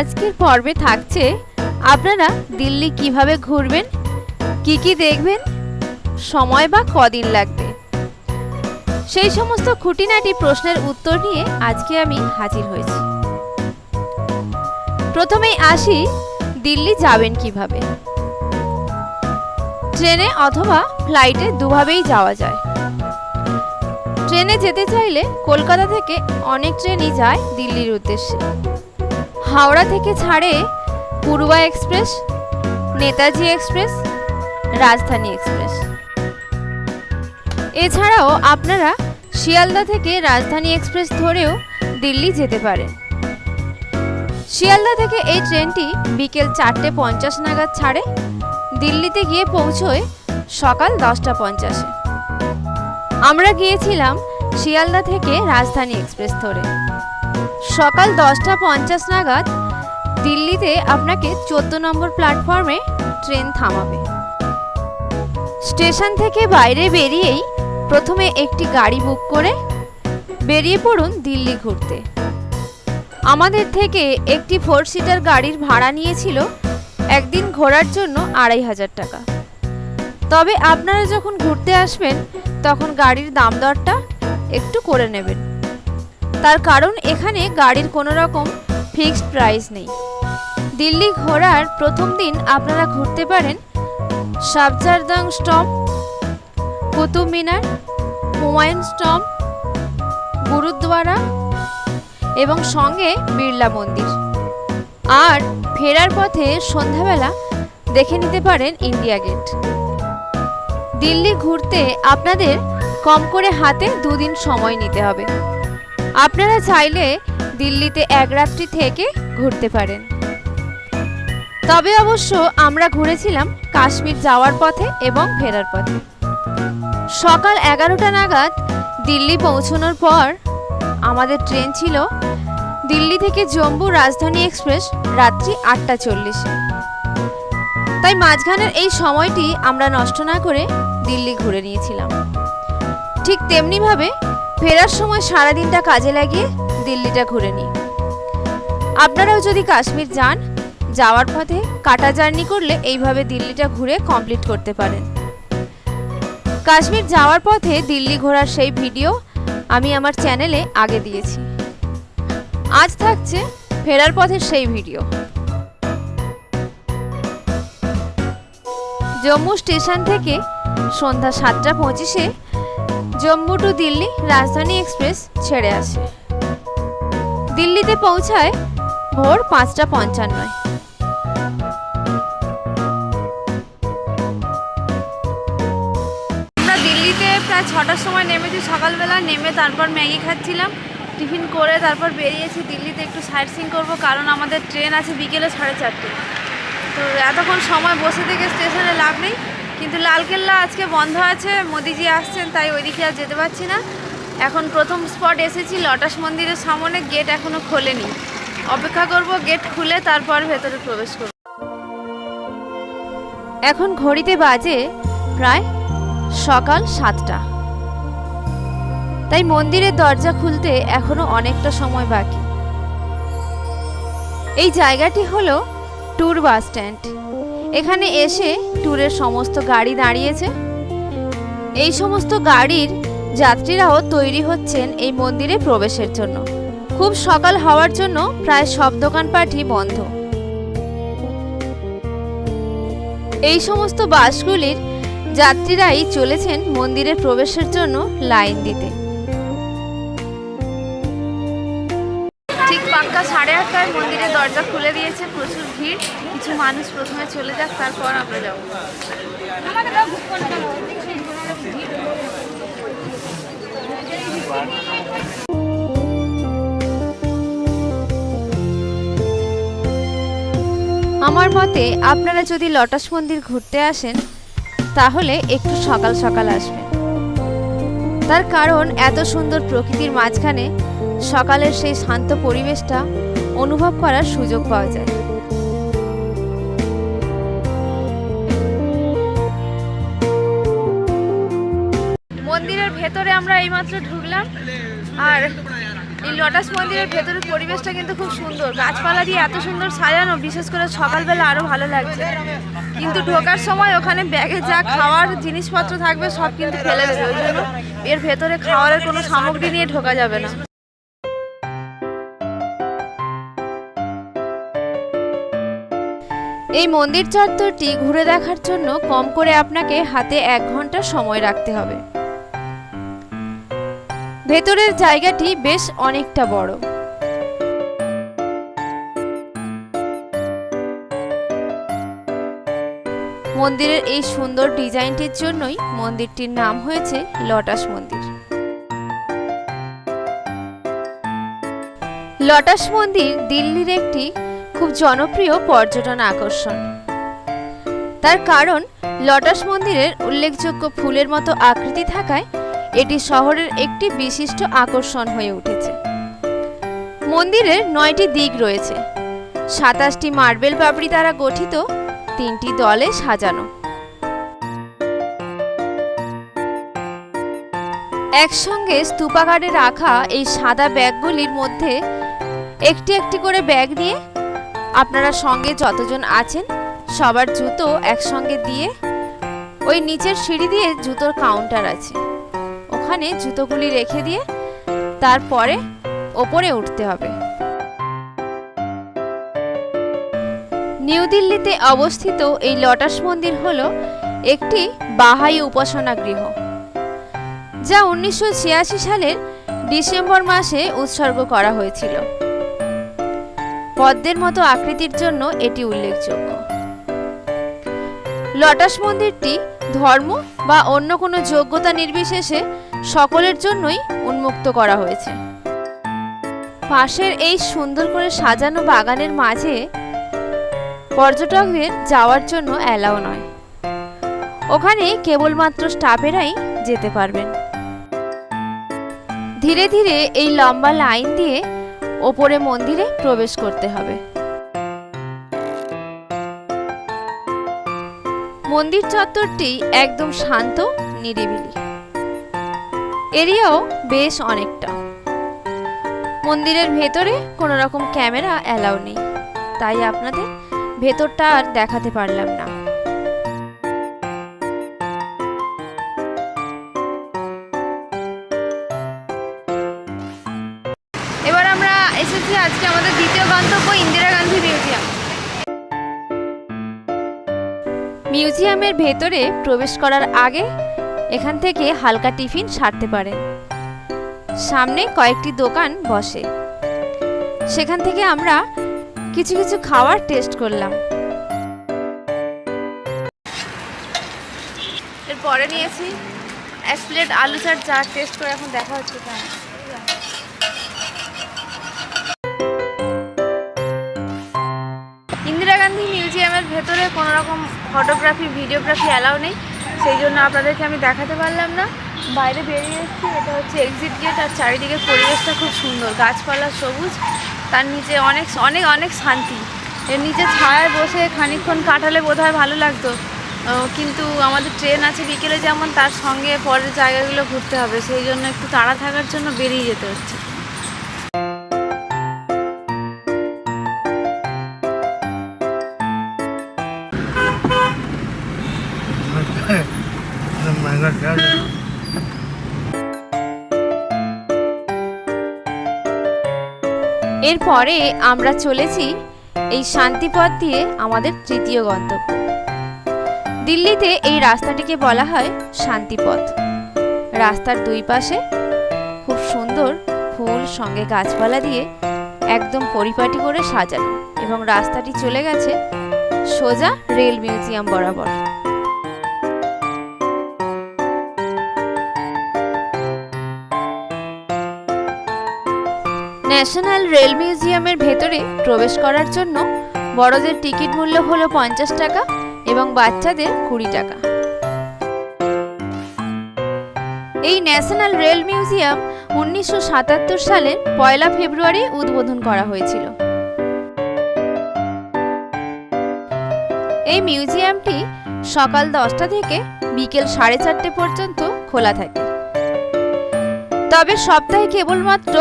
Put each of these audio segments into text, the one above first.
আজকের পর্বে থাকছে আপনারা দিল্লি কীভাবে ঘুরবেন, কি কি দেখবেন, সময় বা কদিন লাগবে? সেই সমস্ত খুঁটিনাটি প্রশ্নের উত্তর নিয়ে আজকে আমি হাজির হয়েছি। প্রথমেই আসি, দিল্লি যাবেন কীভাবে? ট্রেনে অথবা ফ্লাইটে দুভাবেই যাওয়া যায়। ট্রেনে যেতে চাইলে কলকাতা থেকে অনেক ট্রেনই যায় দিল্লির উদ্দেশ্যে। হাওড়া থেকে ছাড়ে Purba express, Netaji express, Rajdhani express. এছাড়াও আপনারা শিয়ালদা থেকে রাজধানী এক্সপ্রেস ধরেও দিল্লি যেতে পারেন। শিয়ালদা থেকে এই ট্রেনটি বিকেল চারটে পঞ্চাশ নাগাদ ছাড়ে, দিল্লিতে গিয়ে পৌঁছয় সকাল দশটা পঞ্চাশে। আমরা গিয়েছিলাম শিয়ালদা থেকে রাজধানী এক্সপ্রেস ধরে। সকাল দশটা পঞ্চাশ নাগাদ দিল্লিতে আপনাকে চোদ্দ নম্বর প্ল্যাটফর্মে ট্রেন থামাবে। স্টেশন থেকে বাইরে বেরিয়েই প্রথমে একটি গাড়ি বুক করে বেরিয়ে পড়ুন দিল্লি ঘুরতে। আমাদের থেকে একটি ফোর সিটার গাড়ির ভাড়া নিয়েছিল একদিন ঘোরার জন্য আড়াই হাজার টাকা। তবে আপনারা যখন ঘুরতে আসবেন, তখন গাড়ির দাম দরটা একটু করে নেবেন। তার কারণ এখানে গাড়ির কোনো রকম ফিক্সড প্রাইস নেই। দিল্লি ঘোরার প্রথম দিন আপনারা ঘুরতে পারেন সাবজারদাং স্টপ কুতুব মিনার, হুমায়ুন স্টপ গুরুদ্বারা এবং সঙ্গে বিড়লা মন্দির। আর ফেরার পথে সন্ধ্যাবেলা দেখে নিতে পারেন ইন্ডিয়া গেট। দিল্লি ঘুরতে আপনাদের কম করে হাতে দুদিন সময় নিতে হবে। আপনারা চাইলে দিল্লিতে এক রাত্রি থেকে ঘুরতে পারেন। তবে অবশ্য আমরা ঘুরেছিলাম কাশ্মীর যাওয়ার পথে এবং ফেরার পথে। সকাল এগারোটা নাগাদ দিল্লি পৌঁছানোর পর আমাদের ট্রেন ছিল দিল্লি থেকে জম্মু রাজধানী এক্সপ্রেস রাত্রি আটটা চল্লিশে। তাই মাঝখানের এই সময়টি আমরা নষ্ট না করে দিল্লি ঘুরে নিয়েছিলাম। ঠিক তেমনিভাবে ফেরার সময় সারাদিনটা কাজে লাগিয়ে দিল্লিটা ঘুরে নিই। আপনারাও যদি কাশ্মীর যান, যাওয়ার পথে কাটা জার্নি করলে এইভাবে দিল্লিটা ঘুরে কমপ্লিট করতে পারেন। কাশ্মীর যাওয়ার পথে দিল্লি ঘোরার সেই ভিডিও আমি আমার চ্যানেলে আগে দিয়েছি। আজ থাকছে ফেরার পথের সেই ভিডিও। জম্মু স্টেশন থেকে সন্ধ্যা সাতটা পঁচিশে জম্মু টু দিল্লি রাজধানী এক্সপ্রেস ছেড়ে আসে। দিল্লিতে পৌঁছায় ভোর পাঁচটা পঞ্চান্নয়। আমরা দিল্লিতে প্রায় ছটার সময় নেমেছি, সকালবেলা নেমে তারপর ম্যাগি খাচ্ছিলাম, টিফিন করে তারপর বেরিয়েছি দিল্লিতে একটু সাইট সিং করব, কারণ আমাদের ট্রেন আছে বিকেলে সাড়ে চারটে। তো এতক্ষণ সময় বসে থেকে স্টেশনে লাভ নেই কিন্তু লালকেল্লা আজকে বন্ধ আছে, মোদিজি আসছেন, তাই ওইদিকে আর যেতে পারছি না। এখন প্রথম স্পট এসেছি লটাস মন্দিরের সামনে গেট এখনও খোলেনি। অপেক্ষা করব গেট খুলে তারপর ভেতরে প্রবেশ করব। এখন ঘড়িতে বাজে প্রায় সকাল সাতটা। তাই মন্দিরের দরজা খুলতে এখনও অনেকটা সময় বাকি। এই জায়গাটি হলো ট্যুর বাস স্ট্যান্ড। এখানে এসে ট্যুরের সমস্ত গাড়ি দাঁড়িয়েছে। এই সমস্ত গাড়ির যাত্রীরাও তৈরি হচ্ছেন এই মন্দিরে প্রবেশের জন্য। খুব সকাল হওয়ার জন্য প্রায় সব দোকানপাটই বন্ধ। এই সমস্ত বাসগুলির যাত্রীরাই চলেছেন মন্দিরে প্রবেশের জন্য লাইন দিতে। আটটায় মন্দিরের দরজা খুলে দিয়েছে প্রচুর ভিড়। কিছু মানুষ প্রথমে চলে যাক তারপর আমরা যাব। আমার মতে আপনারা যদি লটাস মন্দির ঘুরতে আসেন তাহলে একটু সকাল সকাল আসবেন। তার কারণ এত সুন্দর প্রকৃতির মাঝখানে সকালের সেই শান্ত পরিবেশটা অনুভব করার সুযোগ পাওয়া যায়। মন্দিরের ভেতরে আমরা এইমাত্র ঢুকলাম আর এই লটাস মন্দিরের ভেতরের পরিবেশটা কিন্তু খুব সুন্দর। গাছপালা দিয়ে এত সুন্দর সাজানো, বিশেষ করে সকালবেলা আরও ভালো লাগছে। কিন্তু ঢোকার সময় ওখানে ব্যাগে যা খাওয়ার জিনিসপত্র থাকবে সব কিন্তু ফেলে দেবে। ওই জন্য এর ভেতরে খাওয়ারের কোনো সামগ্রী নিয়ে ঢোকা যাবে না। এই মন্দির চত্বরটি ঘুরে দেখার জন্য কম করে আপনাকে হাতে এক ঘণ্টা সময় রাখতে হবে। ভেতরের জায়গাটি বেশ অনেকটা বড়। মন্দিরের এই সুন্দর ডিজাইনটির জন্যই মন্দিরটির নাম হয়েছে লটাস মন্দির। লটাস মন্দির দিল্লির একটি খুব জনপ্রিয় পর্যটন আকর্ষণ। তার কারণ লটাস মন্দিরের উল্লেখযোগ্য ফুলের মতো আকৃতি থাকায় এটি শহরের একটি বিশিষ্ট আকর্ষণ হয়ে উঠেছে। মন্দিরের নয়টি দিক রয়েছে। সাতাশটি মার্বেল পাপড়ি দ্বারা গঠিত, তিনটি দলে সাজানো। একসঙ্গে স্তূপাকারে রাখা এই সাদা ব্যাগগুলির মধ্যে একটি একটি করে ব্যাগ নিয়ে আপনারা সঙ্গে যতজন আছেন, সবার জুতো একসঙ্গে দিয়ে, ওই নিচের সিঁড়ি দিয়ে জুতোর কাউন্টার আছে। ওখানে জুতোগুলি রেখে দিয়ে তারপরে ওপরে উঠতে হবে। নিউ দিল্লিতে অবস্থিত এই লটাস মন্দির হল একটি বাহাই উপাসনা গৃহ, যা উনিশশো ছিয়াশি সালের ডিসেম্বর মাসে উৎসর্গ করা হয়েছিল। পদ্মের মতো আকৃতির জন্য এটি উল্লেখযোগ্য। লটাস মন্দিরটি ধর্ম বা অন্য কোনো যোগ্যতা নির্বিশেষে সকলের জন্যই উন্মুক্ত করা হয়েছে। পাশের এই সুন্দর করে সাজানো বাগানের মাঝে পর্যটকদের যাওয়ার জন্য অ্যালাও নয়। ওখানে কেবলমাত্র স্টাফেরাই যেতে পারবেন। ধীরে ধীরে এই লম্বা লাইন দিয়ে ওপরে মন্দিরে প্রবেশ করতে হবে। মন্দির চত্বরটি একদম শান্ত, নিরিবিলি। এরিয়াও বেশ অনেকটা। মন্দিরের ভেতরে কোনো রকম ক্যামেরা অ্যালাউ নেই। তাই আপনাদের ভেতরটা আর দেখাতে পারলাম না। আজকে আমাদের দ্বিতীয় গন্তব্য ইন্দিরা গান্ধী মিউজিয়াম। মিউজিয়ামের ভেতরে প্রবেশ করার আগে এখান থেকে হালকা টিফিন সারতে পারে সামনে কয়েকটি দোকান বসে। সেখান থেকে আমরা কিছু কিছু খাবার টেস্ট করলাম। এরপরে নিয়েছি এক প্লেট আলু চাট যা টেস্ট করে এখন দেখা হচ্ছে ভেতরে কোনো রকম ফটোগ্রাফি ভিডিওগ্রাফি অ্যালাউ নেই। সেই জন্য আপনাদেরকে আমি দেখাতে পারলাম না। বাইরে বেরিয়ে এসেছি, এটা হচ্ছে এক্সিট গেট আর চারিদিকে পরিবেশটা খুব সুন্দর। গাছপালা সবুজ, তার নিচে অনেক অনেক অনেক শান্তি। এর নিচে ছায়ায় বসে খানিকক্ষণ কাটালে বোধ ভালো লাগতো। কিন্তু আমাদের ট্রেন আছে বিকেলে যেমন, তার সঙ্গে পরের জায়গাগুলো ঘুরতে হবে। সেই জন্য একটু তাড়া থাকার জন্য বেরিয়ে যেতে হচ্ছে। এরপরে আমরা চলেছি এই শান্তিপথ দিয়ে আমাদের তৃতীয় গন্তব্য। দিল্লিতে এই রাস্তাটিকে বলা হয় শান্তিপথ। রাস্তার দুই পাশে খুব সুন্দর ফুল, সঙ্গে গাছপালা দিয়ে একদম পরিপাটি করে সাজানো এবং রাস্তাটি চলে গেছে সোজা রেল মিউজিয়াম বরাবর। ন্যাশনাল রেল মিউজিয়ামের ভেতরে প্রবেশ করার জন্য বড়দের টিকিট মূল্য হলো পঞ্চাশ টাকা এবং বাচ্চাদের কুড়ি টাকা। এই ন্যাশনাল রেল মিউজিয়াম উনিশশো সাতাত্তর সালের পয়লা ফেব্রুয়ারি উদ্বোধন করা হয়েছিল। এই মিউজিয়ামটি সকাল দশটা থেকে বিকেল সাড়ে চারটে পর্যন্ত খোলা থাকে। তবে সপ্তাহে কেবলমাত্র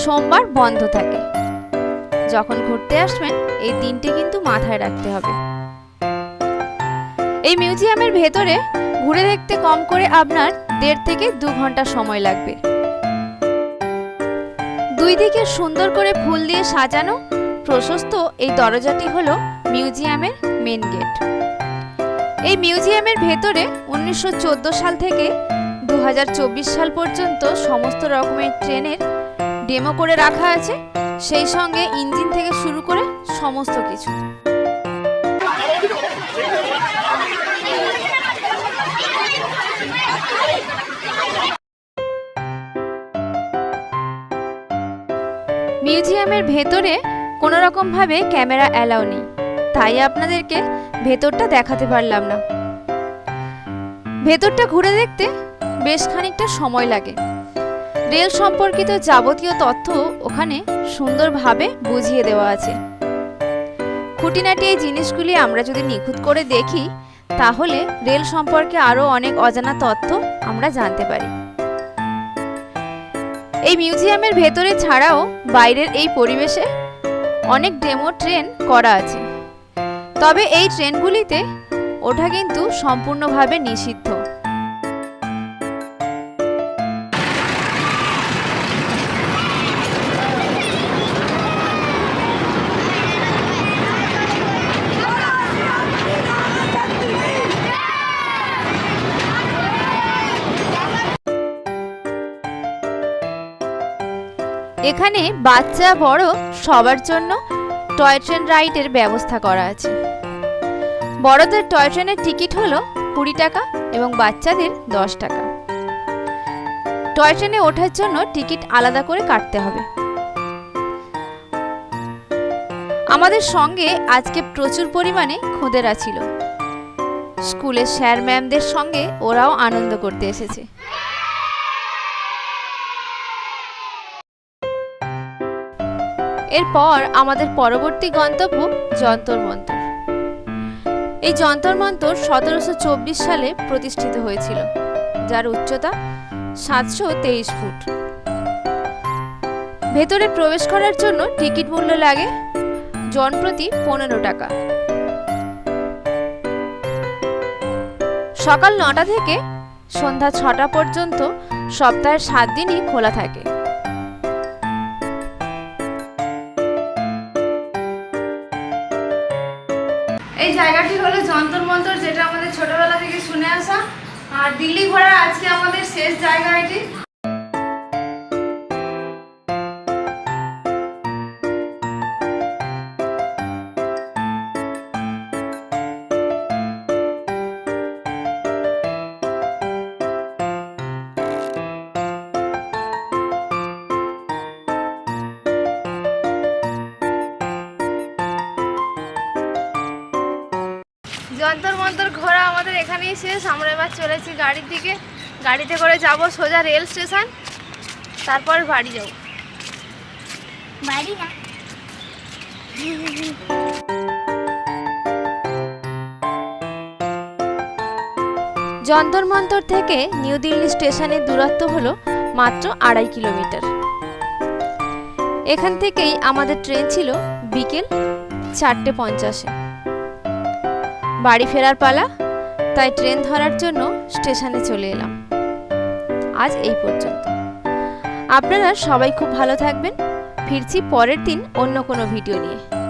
সোমবার বন্ধ থাকে। যখন ঘুরতে আসবেন, এই দিনটি কিন্তু মাথায় রাখতে হবে। এই মিউজিয়ামের ভেতরে ঘুরে দেখতে কম করে আপনার দেড় থেকে দু ঘণ্টা সময় লাগবে। দুই দিকে সুন্দর করে ফুল দিয়ে সাজানো প্রশস্ত এই দরজাটি হলো মিউজিয়ামের মেন গেট। এই মিউজিয়ামের ভেতরে উনিশশো চোদ্দ সাল থেকে দু হাজার চব্বিশ সাল পর্যন্ত সমস্ত রকমের ট্রেনের ডেমো করে রাখা আছে, সেই সঙ্গে ইঞ্জিন থেকে শুরু করে সমস্ত কিছু। মিউজিয়ামের ভেতরে কোনো রকমভাবে ক্যামেরা অ্যালাউ নেই, তাই আপনাদেরকে ভেতরটা দেখাতে পারলাম না। ভেতরটা ঘুরে দেখতে বেশ খানিকটা সময় লাগে। রেল সম্পর্কিত যাবতীয় তথ্য ওখানে সুন্দরভাবে বুঝিয়ে দেওয়া আছে। খুঁটিনাটি এই জিনিসগুলি আমরা যদি নিখুঁত করে দেখি, তাহলে রেল সম্পর্কে আরও অনেক অজানা তথ্য আমরা জানতে পারি। এই মিউজিয়ামের ভেতরে ছাড়াও বাইরের এই পরিবেশে অনেক ডেমো ট্রেন করা আছে। তবে এই ট্রেনগুলিতে ওঠা কিন্তু সম্পূর্ণভাবে নিষিদ্ধ। এখানে বাচ্চা, বড় সবার জন্য টয় ট্রেন রাইডের ব্যবস্থা করা আছে। বড়দের টয় ট্রেনের টিকিট হলো কুড়ি টাকা এবং বাচ্চাদের দশ টাকা। টয় ট্রেনে ওঠার জন্য টিকিট আলাদা করে কাটতে হবে। আমাদের সঙ্গে আজকে প্রচুর পরিমাণে খুদেরা ছিল। স্কুলের স্যার ম্যামদের সঙ্গে ওরাও আনন্দ করতে এসেছে। এরপর আমাদের পরবর্তী গন্তব্য যন্তর মন্তর। এই যন্তর মন্তর সতেরোশো চব্বিশ সালে প্রতিষ্ঠিত হয়েছিল, যার উচ্চতা সাতশো তেইশ ফুট। ভেতরে প্রবেশ করার জন্য টিকিট মূল্য লাগে জনপ্রতি পনেরো টাকা। সকাল নটা থেকে সন্ধ্যা ছটা পর্যন্ত সপ্তাহের সাত দিনই খোলা থাকে। এই জায়গাটি হলো যন্তর মন্তর, যেটা আমাদের ছোটবেলা থেকে শুনে আসা। আর দিল্লি ঘোরার আজকে আমাদের শেষ জায়গা এটি। যন্তর মন্তর ঘোরা আমাদের এখানেই শেষ। আমরা এবার চলেছি গাড়ির দিকে। গাড়িতে করে যাব সোজা রেল স্টেশন। তারপর বাড়ি যাব। বাড়ি না। যন্তর মন্তর থেকে নিউ দিল্লি স্টেশনের দূরত্ব হলো মাত্র আড়াই কিলোমিটার। এখান থেকেই আমাদের ট্রেন ছিল বিকেল চারটে পঞ্চাশে। বাড়ি ফেরার পালা, তাই ট্রেন ধরার জন্য স্টেশনে চলে এলাম। আজ এই পর্যন্ত। আপনারা সবাই খুব ভালো থাকবেন। ফিরছি পরের দিন অন্য কোনো ভিডিও নিয়ে।